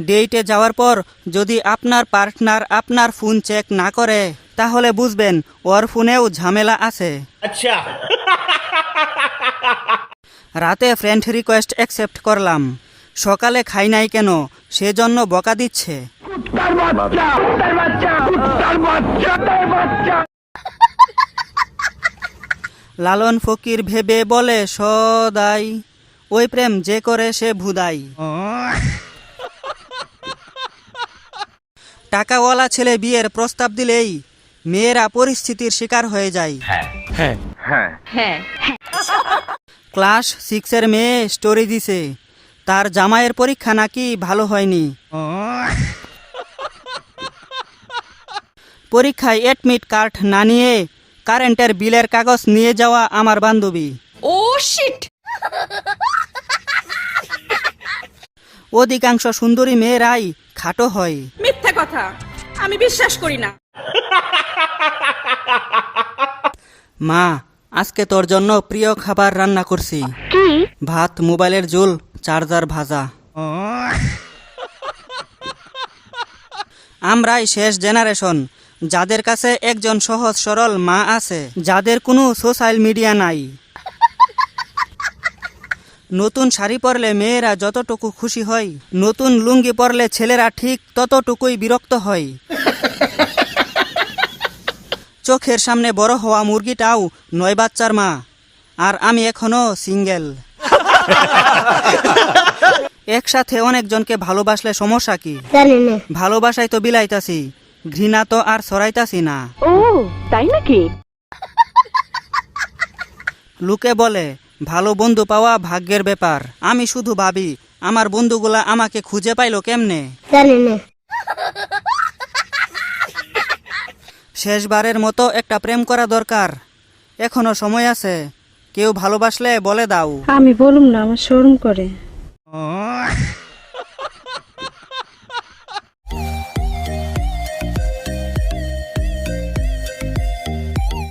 ডেটে যাওয়ার পর যদি আপনার পার্টনার আপনার ফোন চেক না করে তাহলে বুঝবেন ওর ফোনেও ঝামেলা আছে। আচ্ছা। রাতে ফ্রেন্ড রিকোয়েস্ট অ্যাকসেপ্ট করলাম। সকালে খাই নাই কেন সেজন্য বকা দিচ্ছে। লালন ফকির ভেবে বলে সদাই। ওই প্রেম যে করে সে ভুদাই। টাকাওয়ালা ছেলে বিয়ের প্রস্তাব দিলেই মেয়েরা পরিস্থিতির শিকার হয়ে যায়। হ্যাঁ। ক্লাস সিক্সের মেয়ে স্টোরি দিছে তার জামাইয়ের পরীক্ষা নাকি ভালো হয়নি। পরীক্ষায় এডমিট কার্ড না নিয়ে কারেন্টের বিলের কাগজ নিয়ে যাওয়া আমার বান্ধবী। ও শিট অধিকাংশ সুন্দরী মেয়েরাই খাটো হয়। কথা। আমি বিশ্বাস করি না। মা আজকে তোর জন্য প্রিয় খাবার রান্না করছি। কি? ভাত মোবাইলের ঝোল চার্জার ভাজা। আমরাই শেষ জেনারেশন। যাদের কাছে একজন সহজ সরল মা আছে যাদের কোনো সোশ্যাল মিডিয়া নাই। নতুন শাড়ি পরলে মেয়েরা যতটুকু খুশি হয় নতুন লুঙ্গি পরলে ছেলেরা ঠিক ততটুকুই বিরক্ত হয়। চোখের সামনে বড় হওয়া মুরগিটাও নয় বাচ্চার মা আর আমি এখনও সিঙ্গেল। একসাথে অনেকজনকে ভালোবাসলে সমস্যা কি? জানি না। ভালোবাসায় তো বিলাইতাছি ঘৃণা তো আর সরাইতাছি না। ও তাই নাকি? লোকে বলে ভালো বন্ধু পাওয়া ভাগ্যের ব্যাপার। আমি শুধু ভাবি আমার বন্ধুগুলা আমাকে খুঁজে পাইলো কেমনে? জানি না শেষবারের মতো একটা প্রেম করা দরকার। এখনও সময় আছে। কেউ ভালোবাসলে বলে দাও। আমি বলুম না আমার শরম করে।